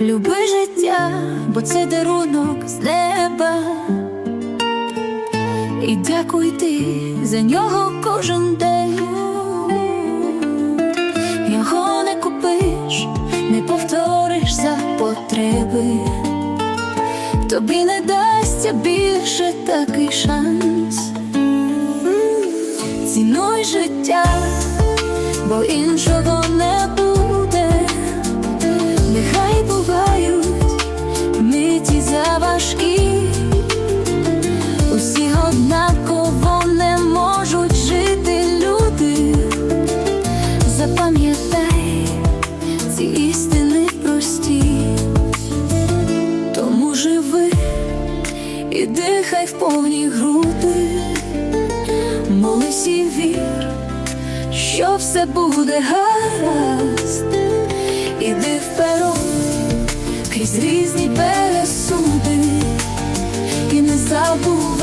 Люби життя, бо це дарунок з неба. І дякуй ти за нього кожен день. Його не купиш, не повториш за потреби. Тобі не дасться більше такий шанс. Цінуй життя, бо іншого Запам'ятай ці істини прості, тому живи і дихай в повні груди, молись і вір, що все буде гаразд, іди вперед крізь різні пересуди. І не забувай.